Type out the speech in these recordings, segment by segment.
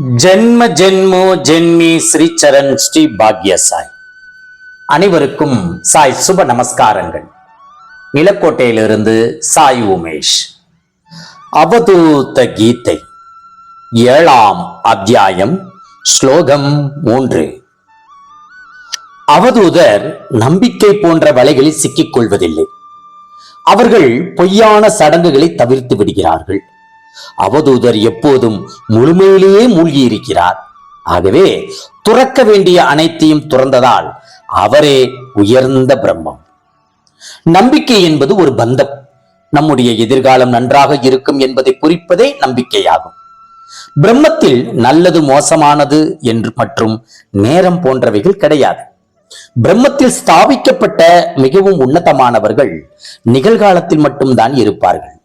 ஜென்ம ஜென்மோ ஜென்மி ஸ்ரீ சரண் ஸ்ரீ பாக்ய சாய். அனைவருக்கும் சாய் சுப நமஸ்காரங்கள். நிலக்கோட்டையிலிருந்து சாய் உமேஷ். அவதூத கீதை. ஏழாம் அத்தியாயம் ஸ்லோகம் மூன்று. அவதூதர் நம்பிக்கை போன்ற வலைகளில் சிக்கிக் கொள்வதில்லை அவர்கள் பொய்யான சடங்குகளை தவிர்த்து விடுகிறார்கள். அவதூதர் எப்போதும் முழுமையிலேயே மூழ்கியிருக்கிறார். ஆகவே துறக்க வேண்டிய அனைத்தையும் துறந்ததால் அவரே உயர்ந்த பிரம்மம். நம்பிக்கை என்பது ஒரு பந்தம். நம்முடைய எதிர்காலம் நன்றாக இருக்கும் என்பதை குறிப்பதே நம்பிக்கையாகும். பிரம்மத்தில் நல்லது மோசமானது என்று மற்றும் நேரம் போன்றவைகள் கிடையாது. பிரம்மத்தில் ஸ்தாபிக்கப்பட்ட மிகவும் உன்னதமானவர்கள் நிகழ்காலத்தில் மட்டும்தான் இருப்பார்கள்.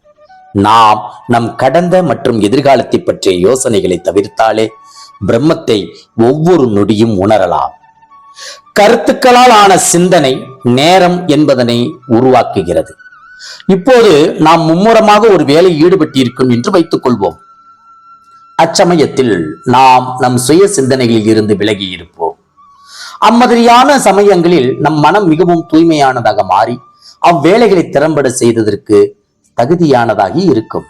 நாம் நம் கடந்த மற்றும் எதிர்காலத்தை பற்றிய யோசனைகளை தவிர்த்தாலே பிரம்மத்தை ஒவ்வொரு நொடியும் உணரலாம். கருத்துக்களால் ஆன சிந்தனை நேரம் என்பதனை உருவாக்குகிறது. இப்போது நாம் மும்முரமாக ஒரு வேலை ஈடுபட்டிருக்கும் என்று வைத்துக் கொள்வோம். அச்சமயத்தில் நாம் நம் சுய சிந்தனைகளில் இருந்து விலகி இருப்போம். அம்மாதிரியான சமயங்களில் நம் மனம் மிகவும் தூய்மையானதாக மாறி அவ்வேலைகளை திறம்பட செய்ததற்கு தகுதியானதாகி இருக்கும்.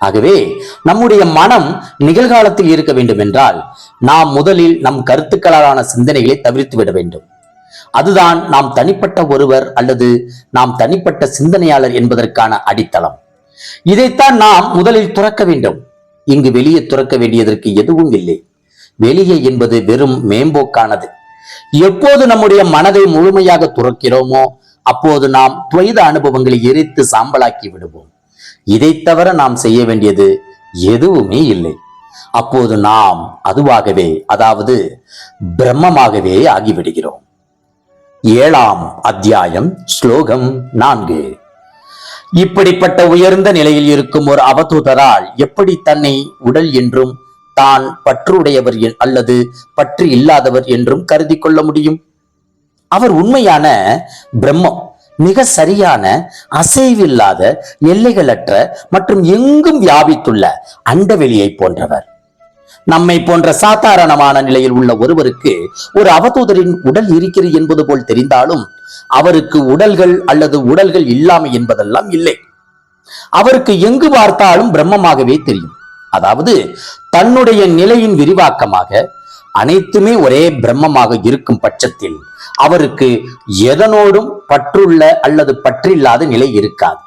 ஆகவே நம்முடைய மனம் நிகழ்காலத்தில் இருக்க வேண்டும் என்றால் நாம் முதலில் நம் கருத்துக்களாலான சிந்தனைகளை தவிர்த்து விட வேண்டும். அதுதான் நாம் தனிப்பட்ட ஒருவர் அல்லது நாம் தனிப்பட்ட சிந்தனையாளர் என்பதற்கான அடித்தளம். இதைத்தான் நாம் முதலில் துறக்க வேண்டும். இங்கு வெளியே துறக்க வேண்டியதற்கு எதுவும் இல்லை. வெளியே என்பது வெறும் மேம்போக்கானது. எப்போது நம்முடைய மனதை முழுமையாக துறக்கிறோமோ அப்போது நாம் துவைத அனுபவங்களை எரித்து சாம்பலாக்கி விடுவோம். இதை தவிர நாம் செய்ய வேண்டியது எதுவுமே இல்லை. அப்போது நாம் அதுவாகவே அதாவது பிரம்மமாகவே ஆகிவிடுகிறோம். ஏழாம் அத்தியாயம் ஸ்லோகம் நான்கு. இப்படிப்பட்ட உயர்ந்த நிலையில் இருக்கும் ஒரு அவதூதரால் எப்படி தன்னை உடல் என்றும் தான் பற்றுடையவர் என்- அல்லது பற்று இல்லாதவர் என்றும் கருதி கொள்ள முடியும்? அவர் உண்மையான பிரம்மம் மிக சரியான அசைவில்லாத எல்லைகளற்ற மற்றும் எங்கும் வியாபித்துள்ள அண்டவெளியை போன்றவர். நம்மை போன்ற சாதாரணமான நிலையில் உள்ள ஒருவருக்கு ஒரு அவதூதரின் உடல் இருக்கிறது என்பது போல் தெரிந்தாலும் அவருக்கு உடல்கள் அல்லது உடல்கள் இல்லாமை என்பதெல்லாம் இல்லை. அவருக்கு எங்கு பார்த்தாலும் பிரம்மமாகவே தெரியும். அதாவது தன்னுடைய நிலையின் விரிவாக்கமாக அனைத்துமே ஒரே பிரம்மமாக இருக்கும் பட்சத்தில் அவருக்கு எதனோடும் பற்றுள்ள அல்லது பற்றில்லாத நிலை இருக்காது.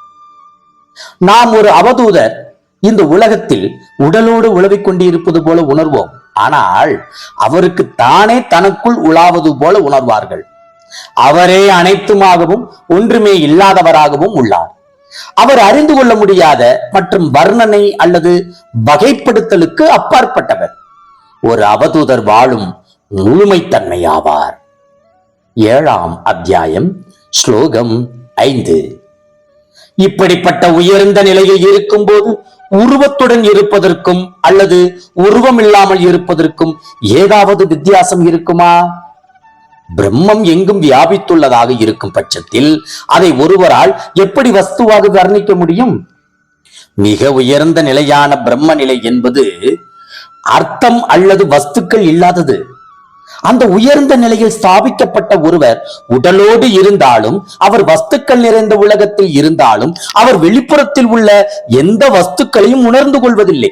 நாம் ஒரு அவதூதர் இந்த உலகத்தில் உடலோடு உழவிக் கொண்டிருப்பது போல உணர்வோம். ஆனால் அவருக்கு தானே தனக்குள் உலாவது போல உணர்வார்கள். அவரே அனைத்துமாகவும் ஒன்றுமே இல்லாதவராகவும் உள்ளார். அவர் அறிந்து கொள்ள முடியாத மற்றும் வர்ணனை அல்லது வகைப்படுத்தலுக்கு அப்பாற்பட்டவர். ஒரு அவதூதர் வாழும் முழுமைத்தன்மையாவார். ஏழாம் அத்தியாயம் ஸ்லோகம் ஐந்து. இப்படிப்பட்ட உயர்ந்த நிலையில் இருக்கும்போது உருவத்துடன் இருப்பதற்கும் அல்லது உருவம் இல்லாமல் இருப்பதற்கும் ஏதாவது வித்தியாசம் இருக்குமா? பிரம்மம் எங்கும் வியாபித்துள்ளதாக இருக்கும் பட்சத்தில் அதை ஒருவரால் எப்படி வஸ்துவாக வர்ணிக்க முடியும்? மிக உயர்ந்த நிலையான பிரம்ம நிலை என்பது அர்த்தம் அல்லது வஸ்துக்கள் இல்லாதது. அந்த உயர்ந்த நிலையில் ஸ்தாபிக்கப்பட்ட ஒருவர் உடலோடு இருந்தாலும் அவர் வஸ்துக்கள் நிறைந்த உலகத்தில் இருந்தாலும் அவர் வெளிப்புறத்தில் உள்ள எந்த வஸ்துக்களையும் உணர்ந்து கொள்வதில்லை.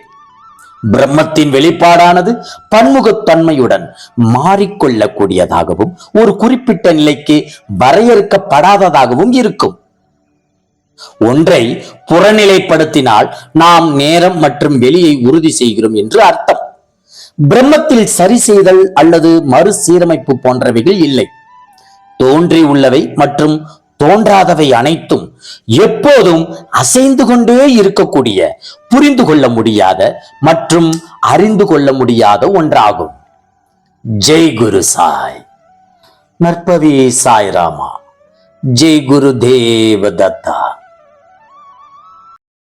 பிரம்மத்தின் வெளிப்பாடானது பன்முகத்தன்மையுடன் மாறிக்கொள்ளக்கூடியதாகவும் ஒரு குறிப்பிட்ட நிலைக்கு வரையறுக்கப்படாததாகவும் இருக்கும். ஒன்றை புறநிலைப்படுத்தினால் நாம் நேரம் மற்றும் வெளியை உறுதி செய்கிறோம் என்று அர்த்தம். பிரம்மத்தில் சரி செய்தல் அல்லது மறுசீரமைப்பு போன்றவைகள் இல்லை. தோன்றி உள்ளவை மற்றும் தோன்றாதவை அனைத்தும் எப்போதும் அசைந்து கொண்டே இருக்கக்கூடிய புரிந்து கொள்ள முடியாத மற்றும் அறிந்து கொள்ள முடியாத ஒன்றாகும். ஜெய் குரு சாய். நற்பவி சாய்ராமா ஜெய் குரு தேவதத்தா